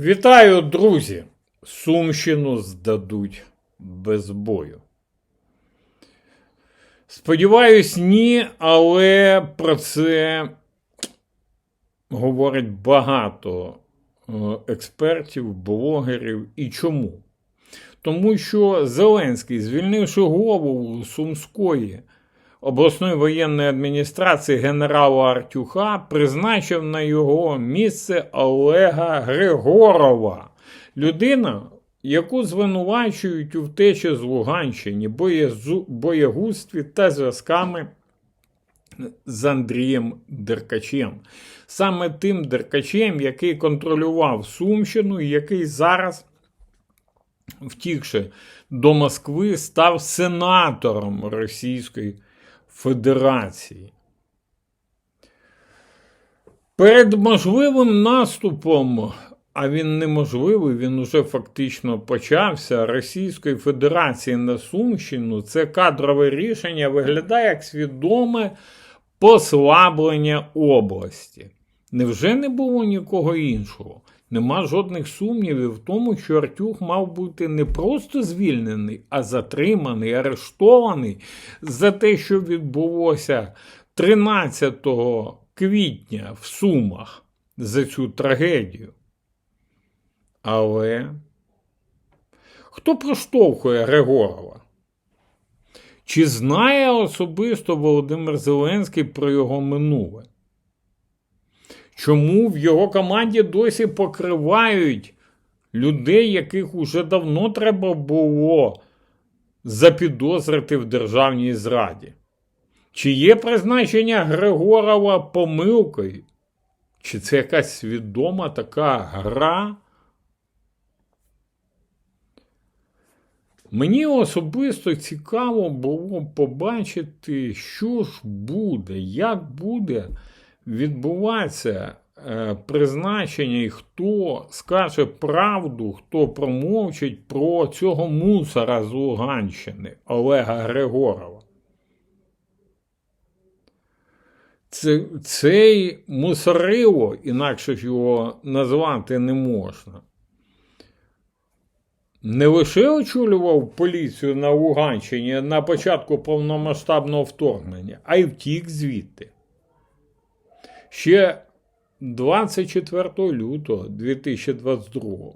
Вітаю, друзі! Сумщину здадуть без бою. Сподіваюсь, ні, але про це говорить багато е, експертів, блогерів. І чому? Тому що Зеленський, звільнивши голову Сумської обласної воєнної адміністрації генерала Артюха, призначив на його місце Олега Григорова, людина, яку звинувачують у втечі з Луганщини, боєгузтві та зв'язками з Андрієм Деркачем. Саме тим Деркачем, який контролював Сумщину, і який зараз втікши до Москви, став сенатором Російської Федерації. Перед можливим наступом, а він неможливий, він уже фактично почався, Російської Федерації на Сумщину, це кадрове рішення виглядає як свідоме послаблення області. Невже не було нікого іншого? Нема жодних сумнівів в тому, що Артюх мав бути не просто звільнений, а затриманий, арештований за те, що відбулося 13 квітня в Сумах за цю трагедію. Але хто проштовхує Григорова? Чи знає особисто Володимир Зеленський про його минуле? Чому в його команді досі покривають людей, яких уже давно треба було запідозрити в державній зраді? Чи є призначення Григорова помилкою? Чи це якась свідома така гра? Мені особисто цікаво було побачити, що ж буде, як буде відбуватися е, призначення і хто скаже правду, хто промовчить про цього мусора з Луганщини Олега Григорова. Цей мусорило, інакше ж його назвати не можна. Не лише очолював поліцію на Луганщині на початку повномасштабного вторгнення, а й втік звідти. Ще 24 лютого 2022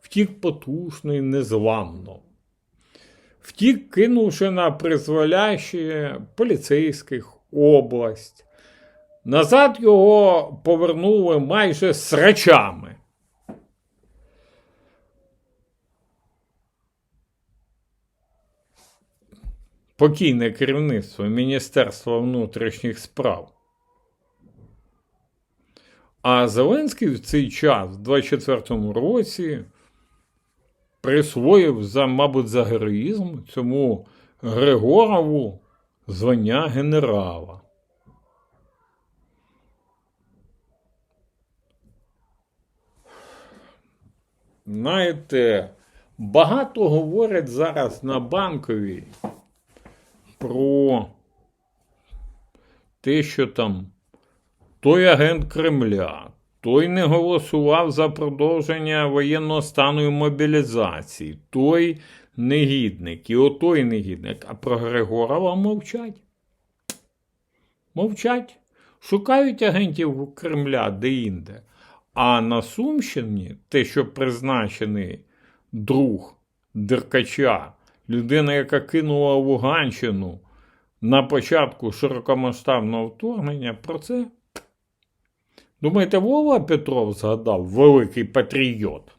втік потужно і незламно. Втік, кинувши на призволяще поліцейських область. Назад його повернули майже срачами. Покійне керівництво Міністерства внутрішніх справ. А Зеленський в цей час, в 24-му році, присвоїв за, мабуть, за героїзм цьому Григорову звання генерала. Знаєте, багато говорять зараз на банковій про те, що там той агент Кремля, той не голосував за продовження воєнного стану і мобілізації, той негідник і отой негідник. А про Григорова мовчать. Мовчать. Шукають агентів Кремля де-інде. А на Сумщині те, що призначений друг Деркача, людина, яка кинула Луганщину на початку широкомасштабного вторгнення, про це. Думаєте, Вова Петров згадав великий патріот?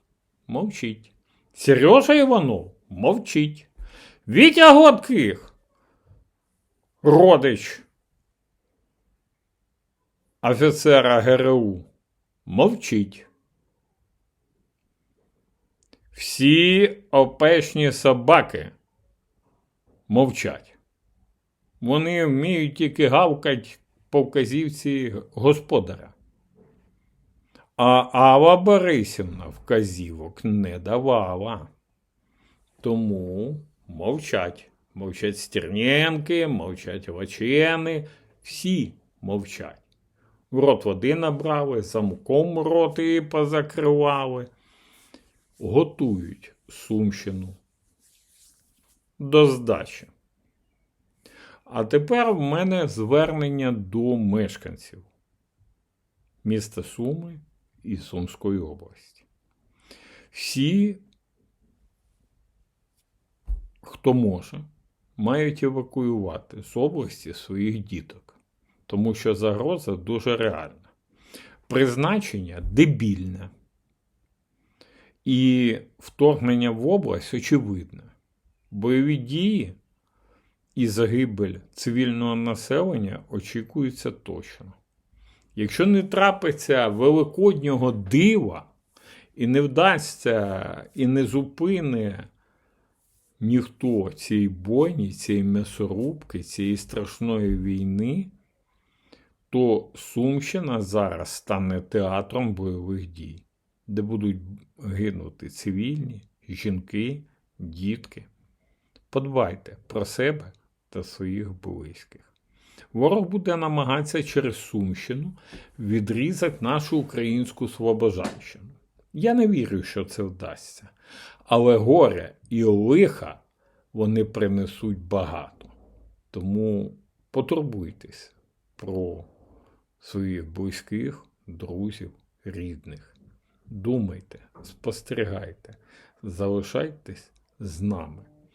Мовчить. Сережа Іванов мовчить. Вітя Гладких, родич офіцера ГРУ, мовчить. Всі опешні собаки мовчать. Вони вміють тільки гавкать по вказівці господаря. А Алла Борисівна вказівок не давала. Тому мовчать. Мовчать Стерненки, мовчать Лачени, всі мовчать. В рот води набрали, замком роти позакривали. готують Сумщину до здачі. А тепер в мене звернення до мешканців міста Суми і Сумської області. Всі, хто може, мають евакуювати з області своїх діток, тому що загроза дуже реальна. Призначення дебільне. І вторгнення в область очевидне. Бойові дії і загибель цивільного населення очікуються точно. Якщо не трапиться великоднього дива і не вдасться і не зупине ніхто цієї бойні, цієї м'ясорубки, цієї страшної війни, то Сумщина зараз стане театром бойових дій, де будуть гинути цивільні, жінки, дітки. Подбайте про себе та своїх близьких. Ворог буде намагатися через Сумщину відрізати нашу українську Слобожанщину. Я не вірю, що це вдасться. Але горе і лиха вони принесуть багато. Тому потурбуйтесь про своїх близьких, друзів, рідних. Думайте, спостерігайте, залишайтесь з нами.